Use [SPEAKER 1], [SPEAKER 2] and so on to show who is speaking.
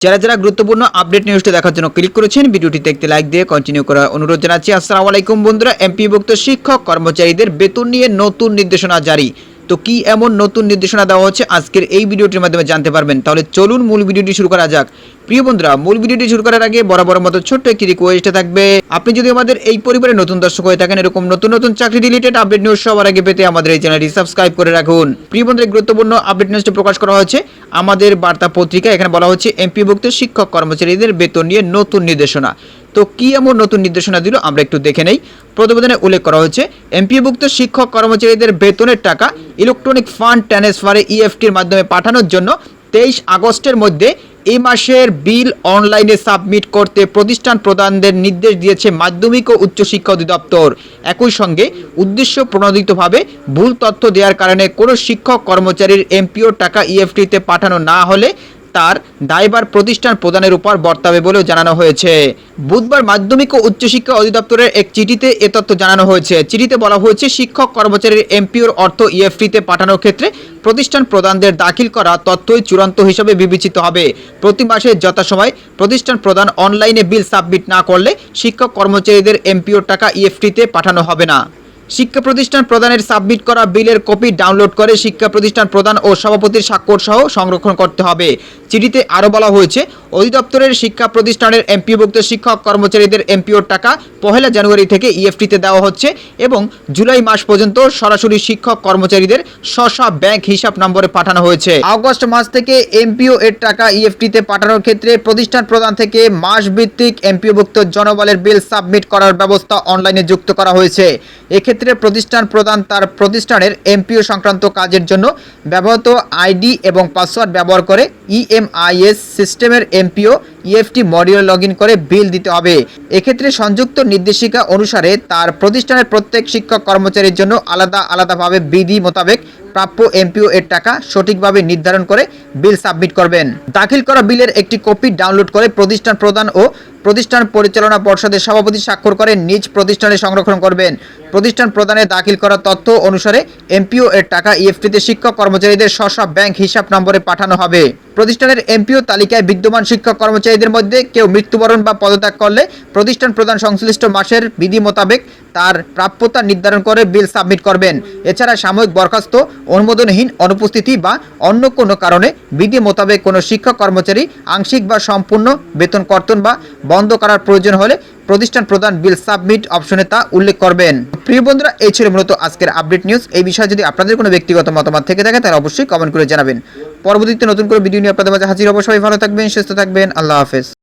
[SPEAKER 1] যারা যারা গুরুত্বপূর্ণ আপডেট নিউজটি দেখার জন্য ক্লিক করেছেন ভিডিওটি দেখতে লাইক দিয়ে কন্টিনিউ করার অনুরোধ জানাচ্ছি। আসসালামু আলাইকুম বন্ধুরা এমপিভুক্ত শিক্ষক কর্মচারীদের বেতন নিয়ে নতুন নির্দেশনা জারি। তো কি এমন নতুন নির্দেশনা দেওয়া হচ্ছে? আজকের এই ভিডিওটির মাধ্যমে জানতে পারবেন। তাহলে চলুন মূল ভিডিওটি শুরু করা যাক। প্রিয় বন্ধুরা, মূল ভিডিওটি শুরু করার আগে বরাবর মতো ছোট্ট একটি রিকোয়েস্ট থাকবে, আপনি যদি আমাদের এই পরিবারের নতুন দর্শক হয়ে থাকেন, এরকম নতুন নতুন চাকরি রিলেটেড আপডেট নিউজ সবার আগে পেতে আমাদের এই চ্যানেলটি সাবস্ক্রাইব করে রাখুন। প্রিয় বন্ধুরা গুরুত্বপূর্ণ আপডেট নিউজটি প্রকাশ করা হয়েছে আমাদের বার্তা পত্রিকা এখানে বলা হচ্ছে এমপিভুক্ত শিক্ষক কর্মচারীদের বেতন নিয়ে নতুন নির্দেশনা। তো কি এমন নতুন নির্দেশনা দিল আমরা একটু দেখে নেই। প্রতিবেদনে উল্লেখ করা হয়েছে এমপিভুক্ত শিক্ষক কর্মচারীদের বেতনের টাকা ইলেকট্রনিক ফান্ড ট্রান্সফারে ইএফটির মাধ্যমে পাঠানোর জন্য তেইশ আগস্টের মধ্যে এই মাসের বিল অনলাইনে সাবমিট করতে প্রতিষ্ঠান প্রদানদের নির্দেশ দিয়েছে মাধ্যমিক ও উচ্চশিক্ষা অধিদপ্তর। একই সঙ্গে উদ্দেশ্য প্রণোদিতভাবে ভুল তথ্য দেওয়ার কারণে কোনো শিক্ষক কর্মচারীর এমপিও টাকা ইএফটিতে পাঠানো না হলে তার দায়বার প্রতিষ্ঠান প্রদানের উপর বর্তাবে বলেও জানানো হয়েছে। বুধবার মাধ্যমিক ও উচ্চশিক্ষা অধিদপ্তরের এক চিঠিতে এ তথ্য জানানো হয়েছে। চিঠিতে বলা হয়েছে, শিক্ষক কর্মচারীর এমপিওর অর্থ ইএফটিতে পাঠানোর ক্ষেত্রে প্রতিষ্ঠান প্রদানদের দাখিল করা তথ্যই চূড়ান্ত হিসাবে বিবেচিত হবে। প্রতি মাসে যথাসময় প্রতিষ্ঠান প্রদান অনলাইনে বিল সাবমিট না করলে শিক্ষক কর্মচারীদের এমপিওর টাকা ইএফটিতে পাঠানো হবে না। শিক্ষা প্রতিষ্ঠান প্রদানের সাবমিট করা বিলের কপি ডাউনলোড করে শিক্ষা প্রতিষ্ঠান প্রদান ও সভাপতির স্বাক্ষর সহ সংরক্ষণ করতে হবে। চিঠিতে আরও বলা হয়েছে, অধিদপ্তরের শিক্ষা প্রতিষ্ঠানের এমপিভুক্ত শিক্ষক কর্মচারীদের এমপিওর টাকা পহেলা জানুয়ারি থেকে ইএফটিতে দেওয়া হচ্ছে এবং জুলাই মাস পর্যন্ত সরাসরি শিক্ষক কর্মচারীদের স্ব ব্যাংক হিসাব নম্বরে পাঠানো হয়েছে। আগস্ট মাস থেকে এমপিও এর টাকা ইএফটিতে পাঠানোর ক্ষেত্রে প্রতিষ্ঠান প্রদান থেকে মাস ভিত্তিক এমপিওভুক্ত জনবলের বিল সাবমিট করার ব্যবস্থা অনলাইনে যুক্ত করা হয়েছে। এক্ষেত্রে প্রতিষ্ঠান প্রদান তার প্রতিষ্ঠানের এমপিও সংক্রান্ত কাজের জন্য ব্যবহৃত আইডি এবং পাসওয়ার্ড ব্যবহার করে ইএমআইএস সিস্টেমের এমপিও, ইএফটি মডিউল লগ করে বিল দিতে হবে। এক্ষেত্রে সংযুক্ত নির্দেশিকা অনুসারে তার প্রতিষ্ঠানের প্রত্যেক শিক্ষক কর্মচারীর জন্য আলাদা আলাদাভাবে বিধি মোতাবেক প্রাপ্য এমপিও এর টাকা সঠিকভাবে নির্ধারণ করে বিল সাবমিট করবেন। দাখিল করা বিলের একটি কপি ডাউনলোড করে প্রতিষ্ঠান প্রদান ও প্রতিষ্ঠান পরিচালনা পর্ষদের সভাপতি স্বাক্ষর করে নিজ প্রতিষ্ঠানে সংরক্ষণ করবেন। প্রতিষ্ঠান প্রদানে দাখিল করা তথ্য অনুসারে এমপিও এর টাকা ইএফটিতে শিক্ষক কর্মচারীদের স্ব ব্যাংক হিসাব নম্বরে পাঠানো হবে। প্রতিষ্ঠানের এমপিও তালিকায় বিদ্যমান শিক্ষক কর্মচারীদের মধ্যে কেউ মৃত্যুবরণ বা পদত্যাগ করলে প্রতিষ্ঠান প্রদান সংশ্লিষ্ট মাসের বিধি মোতাবেক তার প্রাপ্যতা নির্ধারণ করে বিল সাবমিট করবেন। এছাড়া সাময়িক বরখাস্ত, অনুমোদনহীন অনুপস্থিতি বা অন্য কোনো কারণে বিধি মোতাবেক কোনো শিক্ষক কর্মচারী আংশিক বা সম্পূর্ণ বেতন কর্তন বা বন্ধ করার প্রয়োজন হলে প্রতিষ্ঠান প্রদান বিল সাবমিট অপশনে তা উল্লেখ করবেন। প্রিয় বন্ধুরা, এই ছিল মূলত আজকের আপডেট নিউজ। এই বিষয়ে যদি আপনাদের কোনো ব্যক্তিগত মতামত থেকে থাকে, তাহলে অবশ্যই কমেন্ট করে জানাবেন। পরবর্তীতে নতুন করে ভিডিও নিয়ে আপনাদের মাঝে হাজির অবশ্যই ভালো থাকবেন, সুস্থ থাকবেন। আল্লাহ হাফেজ।